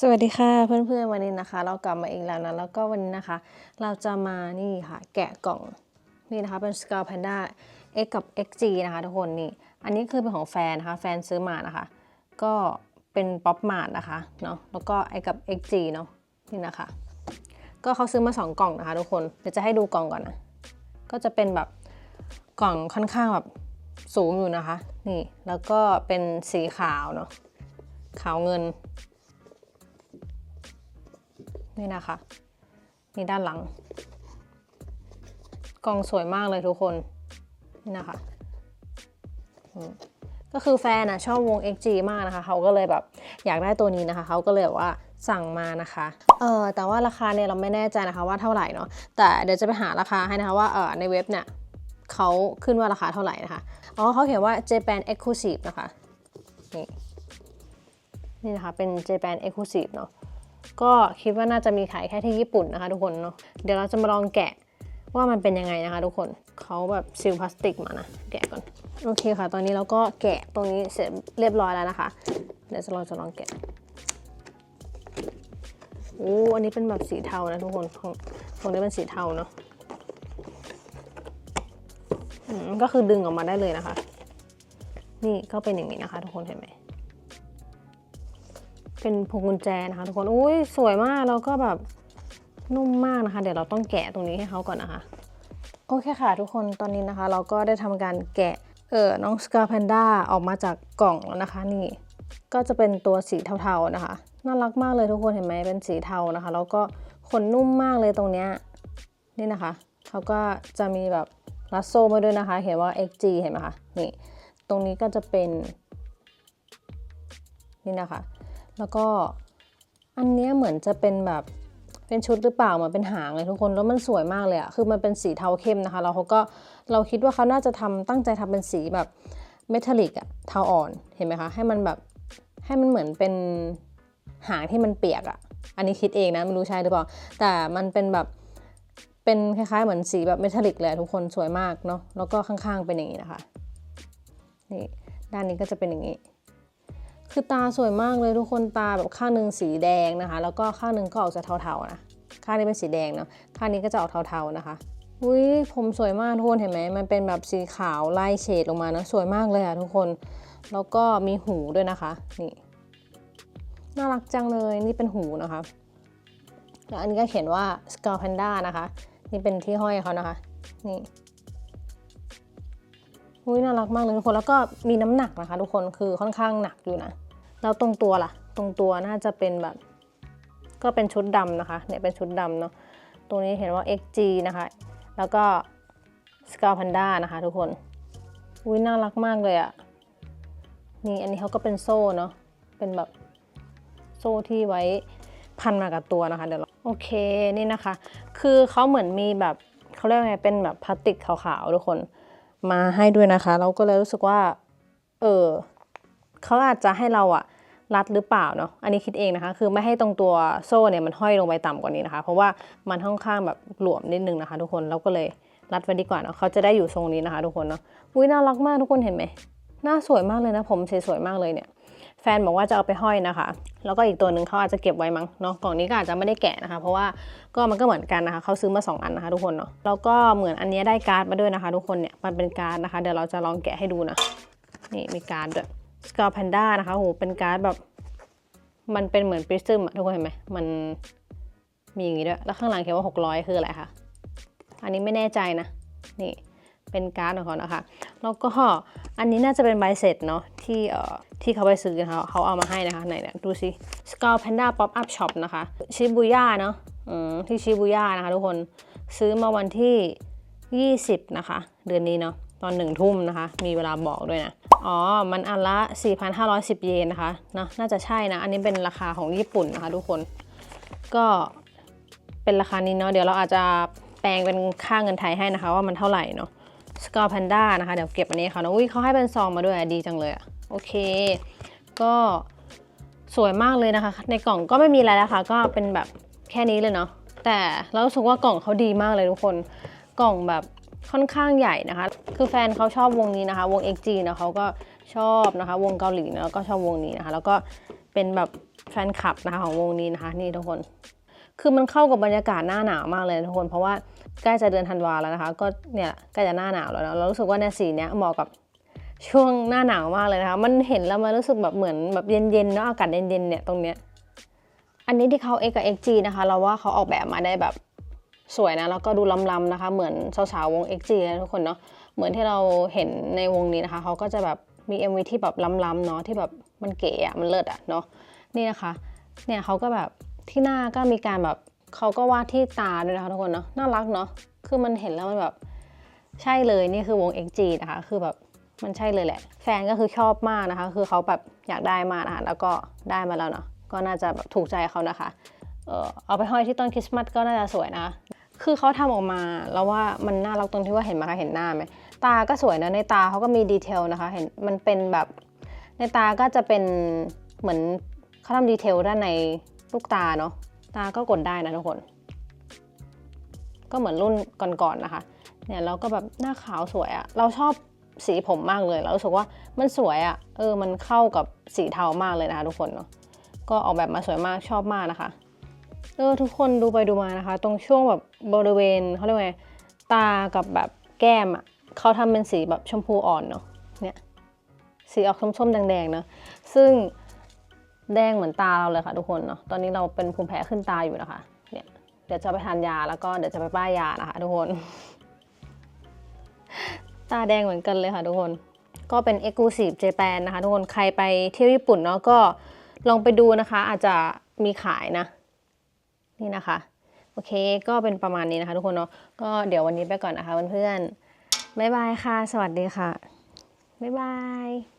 สวัสดีค่ะเพื่อนๆวันนี้นะคะ เรากลับมาอีกแล้วนะแล้วก็วันนี้นะคะ เราจะมานี่ค่ะแกะกล่องนี่นะคะเป็น s c a l Panda X กับ XG นะคะทุกคนนี่อันนี้คือเป็นของแฟนนะคะแฟนซื้อมานะคะ ก็เป็นป๊อปมาร์นะคะเนาะแล้วก็ไอกับ XG เนาะนี่นะคะ ก็เขาซื้อมา 2 กล่องนะคะทุกคนเดี๋ยวจะให้ดูกล่องก่อนนะก็จะเป็นแบบกล่องค่อนข้างแบบสูงอยู่นะคะ นี่แล้วก็เป็นสีขาวเนาะขาวเงิน นี่นะคะ นี่ด้านหลัง กล่องสวยมากเลยทุกคน นี่นะคะ ก็คือแฟนอะชอบวง XG มากนะคะ เขาก็เลยแบบอยากได้ตัวนี้นะคะ เขาก็เลยว่าสั่งมานะคะ เออแต่ว่าราคาเนี่ยเราไม่แน่ใจนะคะว่าเท่าไหร่เนาะ แต่เดี๋ยวจะไปหาราคาให้นะคะว่าเออในเว็บเนี่ยเขาขึ้นว่าราคาเท่าไหร่นะคะ อ๋อเขาเขียนว่า Japan Exclusive นะคะ นี่ นี่นะคะ เป็น Japan Exclusive เนาะ ก็คิดว่าน่าจะมีขายแค่ที่ญี่ปุ่นนะคะทุกคนเนาะเดี๋ยวเราจะมาลองแกะว่ามันเป็นยังไงนะคะทุกคนเขาแบบซีลพลาสติกมานะแกะก่อนโอเคค่ะ ตอนนี้เราก็แกะตรงนี้เสร็จเรียบร้อยแล้วนะคะ เดี๋ยวเราจะลองแกะโอ้อันนี้เป็นแบบสีเทานะทุกคนของตรงนี้เป็นสีเทาเนาะก็คือดึงออกมาได้เลยนะคะ นี่ก็เป็นอย่างนี้นะคะ ทุกคนเห็นไหม เป็นพวงกุญแจนะคะทุกคน อุ้ยสวยมากแล้วก็แบบนุ่มมากนะคะ เดี๋ยวเราต้องแกะตรงนี้ให้เขาก่อนนะคะ โอเคค่ะทุกคนตอนนี้นะคะ เราก็ได้ทำการแกะเออน้องสกาแพนด้าออกมาจากกล่องแล้วนะคะ นี่ก็จะเป็นตัวสีเทาๆนะคะ น่ารักมากเลยทุกคนเห็นไหมเป็นสีเทานะคะ แล้วก็ขนนุ่มมากเลยตรงเนี้ยนี่นะคะเขาก็จะมีแบบรัดโซมาด้วยนะคะเห็นว่า XG เห็นไหมคะนี่ตรงนี้ก็จะเป็นนี่นะคะ แล้วก็อันเนี้ยเหมือนจะเป็นแบบเป็นชุดหรือเปล่าเหมือนเป็นหางเลยทุกคนแล้วมันสวยมากเลยอะคือมันเป็นสีเทาเข้มนะคะแล้วเขาก็เราคิดว่าเขาน่าจะทำตั้งใจทำเป็นสีแบบเมทัลลิกอะเทาอ่อนเห็นไหมคะให้มันแบบให้มันเหมือนเป็นหางที่มันเปียกอะอันนี้คิดเองนะไม่รู้ใช่หรือเปล่า แต่มันเป็นแบบเป็นคล้ายๆเหมือนสีแบบเมทัลลิกเลยทุกคนสวยมากเนาะแล้วก็ข้างๆเป็นอย่างนี้นะคะนี่ด้านนี้ก็จะเป็นอย่างนี้ คือตาสวยมากเลยทุกคนตาแบบข้างหนึ่งสีแดงนะคะ แล้วก็ข้างหนึ่งก็ออกจะเทาๆนะข้างนี้เป็นสีแดงเนาะข้างนี้ก็จะออกเทาๆนะคะอุ้ยผมสวยมากทุกคนเห็นไหมมันเป็นแบบสีขาวไล่เฉดลงมานะสวยมากเลยอะทุกคน แล้วก็มีหูด้วยนะคะนี่น่ารักจังเลยนี่เป็นหูนะคะแล้วอันนี้ก็เขียนว่า s c a l Panda นะคะ นี่เป็นที่ห้อยเขานะคะ นี่อุ้ยน่ารักมากเลยทุกคนแล้วก็มีน้ำหนักนะคะ ทุกคนคือค่อนข้างหนักอยู่นะ แล้วตรงตัวล่ะ ตรงตัวน่าจะเป็นแบบ ก็เป็นชุดดำนะคะเนี่ยเป็นชุดดำเนาะตรงนี้เห็นว่า XG นะคะ แล้วก็ s c a l Panda นะคะทุกคนอุ้ยน่ารักมากเลยอะนี่อันนี้เขาก็เป็นโซ่เนาะเป็นแบบโซ่ที่ไว้พันมากับตัวนะคะเดี๋ยวเราโอเคนี่นะคะ คือเขาเหมือนมีแบบเขาเรียกว่าไงเป็นแบบพลาสติกขาวๆทุกคนมาให้ด้วยนะคะ เราก็เลยรู้สึกว่า เออเขาอาจจะให้เราอะ รัดหรือเปล่าเนาะอันนี้คิดเองนะคะ คือไม่ให้ตรงตัวโซ่เนี่ยมันห้อยลงไปต่ำกว่านี้นะคะ เพราะว่ามันค่อนข้างแบบหลวมนิดนึงนะคะ ทุกคนเราก็เลยรัดไว้ดีกว่าเนาะเขาจะได้อยู่ทรงนี้นะคะ ทุกคนเนาะอุ้ยน่ารักมากทุกคนเห็นไหมหน้าสวยมากเลยนะ ผมสวยๆมากเลยเนี่ยแฟนบอกว่าจะเอาไปห้อยนะคะ แล้วก็อีกตัวหนึ่งเขาอาจจะเก็บไว้มั้งเนาะกล่องนี้ก็อาจจะไม่ได้แกะนะคะ เพราะว่าก็มันก็เหมือนกันนะคะ เขาซื้อมา 2 อันนะคะ ทุกคนเนาะ แล้วก็เหมือนอันนี้ได้การ์ดมาด้วยนะคะ ทุกคนเนี่ย มันเป็นการ์ดนะคะ เดี๋ยวเราจะลองแกะให้ดูนะ นี่มีการ์ดด้วย s c a l Panda นะคะโหเป็นการ์ดแบบ มันเป็นเหมือนปริซึมอะทุกคนเห็นไหมมันมีอย่างนี้ด้วย แล้วข้างหลังเขียนว่า 600 คืออะไรคะ อันนี้ไม่แน่ใจนะ นี่เป็นการ์ดของเขานะคะ แล้วก็อันนี้น่าจะเป็นใบเสร็จเนาะที่เอ่อที่เขาไปซื้อนะคะเขาเอามาให้นะคะไหนเนี่ยดูสิ s c a l Panda Pop Up Shop นะคะชิบูย่าเนาะอืมที่ชิบูย่านะคะทุกคนซื้อมาวันที่ 20 นะคะ เดือนนี้เนาะ ตอนหนึ่งทุ่มนะคะ มีเวลาบอกด้วยนะ อ๋อ มันอันละ 4,510 เยนนะคะเนาะน่าจะใช่นะ อันนี้เป็นราคาของญี่ปุ่นนะคะทุกคน ก็เป็นราคานี้เนาะ เดี๋ยวเราอาจจะแปลงเป็นค่าเงินไทยให้นะคะ ว่ามันเท่าไหร่เนาะสกอร์แพนด้านะคะ เดี๋ยวเก็บอันนี้ค่ะนะอุ้ยเขาให้เป็นซองมาด้วยดีจังเลยอะโอเค ก็สวยมากเลยนะคะ ในกล่องก็ไม่มีอะไรแล้วค่ะ ก็เป็นแบบแค่นี้เลยเนาะ แต่เราสึกว่ากล่องเขาดีมากเลยทุกคน กล่องแบบ ค่อนข้างใหญ่นะคะ คือแฟนเขาชอบวงนี้นะคะ วง XG นะเขาก็ชอบนะคะ วงเกาหลีนะแล้วก็ชอบวงนี้นะคะ แล้วก็เป็นแบบแฟนคลับนะคะของวงนี้นะคะ นี่ทุกคน คือมันเข้ากับบรรยากาศหน้าหนาวมากเลยทุกคน เพราะว่าใกล้จะเดือนธันวาแล้วนะคะ ก็เนี่ยใกล้จะหน้าหนาวแล้วนะเรารู้สึกว่าเนี่ยสีเนี้ยเหมาะกับช่วงหน้าหนาวมากเลยนะคะ มันเห็นแล้วมันรู้สึกแบบเหมือนแบบเย็นๆเนาะอากาศเย็นๆเนี่ยตรงเนี้ย อันนี้ที่เขา X กับ XG นะคะ เราว่าเขาออกแบบมาได้แบบ สวยนะแล้วก็ดูล้ำๆนะคะ เหมือนสาวๆวง XG นะทุกคนเนาะเหมือนที่เราเห็นในวงนี้นะคะเขาก็จะแบบมี MV ที่แบบล้ำๆเนาะที่แบบมันเก๋อะมันเลิศอะเนาะนี่นะคะเนี่ยเขาก็แบบที่หน้าก็มีการแบบเขาก็วาดที่ตาด้วยนะคะทุกคนเนาะน่ารักเนาะคือมันเห็นแล้วมันแบบใช่เลยนี่คือวง XG นะคะคือแบบมันใช่เลยแหละ แฟนก็คือชอบมากนะคะ คือเขาแบบอยากได้มากนะคะแล้วก็ได้มาแล้วเนาะก็น่าจะแบบถูกใจเขานะคะเออเอาไปห้อยที่ต้นคริสต์มาสก็น่าจะสวยนะ คือเขาทำออกมาแล้วว่ามันน่ารักตรงที่ว่าเห็นไหมคะเห็นหน้าไหมตาก็สวยนะในตาเขาก็มีดีเทลนะคะ เห็นมันเป็นแบบในตาก็จะเป็นเหมือนเขาทำดีเทลด้านในลูกตาเนาะตาก็กดได้นะทุกคน ก็เหมือนรุ่นก่อนๆนะคะ เนี่ยเราก็แบบหน้าขาวสวยอะเราชอบสีผมมากเลยเรารู้สึกว่ามันสวยอะเออมันเข้ากับสีเทามากเลยนะคะทุกคนเนาะก็ออกแบบมาสวยมากชอบมากนะคะ เออทุกคนดูไปดูมานะคะ ตรงช่วงแบบบริเวณเขาเรียกว่าไงตากับแบบแก้มอะ่ะเขาทำเป็นสีแบบชมพูอ่อนเนาะเนี่ยสีออกส้มๆแดงๆเนาะซึ่งแดงเหมือนตาเราเลยค่ะทุกคนเนาะตอนนี้เราเป็นภูมิแพ้ขึ้นตาอยู่นะคะเนี่ยเดี๋ยวจะไปทานยาแล้วก็เดี๋ยวจะไปป้ายยานะคะทุกคน ตาแดงเหมือนกันเลยค่ะทุกคน ก็เป็น Exclusive Japan นะคะ ทุกคนใครไปเที่ยวญี่ปุ่นเนาะก็ลองไปดูนะคะ อาจจะมีขายนะ นี่นะคะ โอเค ก็เป็นประมาณนี้นะคะ ทุกคนเนาะ ก็เดี๋ยววันนี้ไปก่อนนะคะเพื่อนๆบ๊ายบายค่ะ สวัสดีค่ะบ๊ายบาย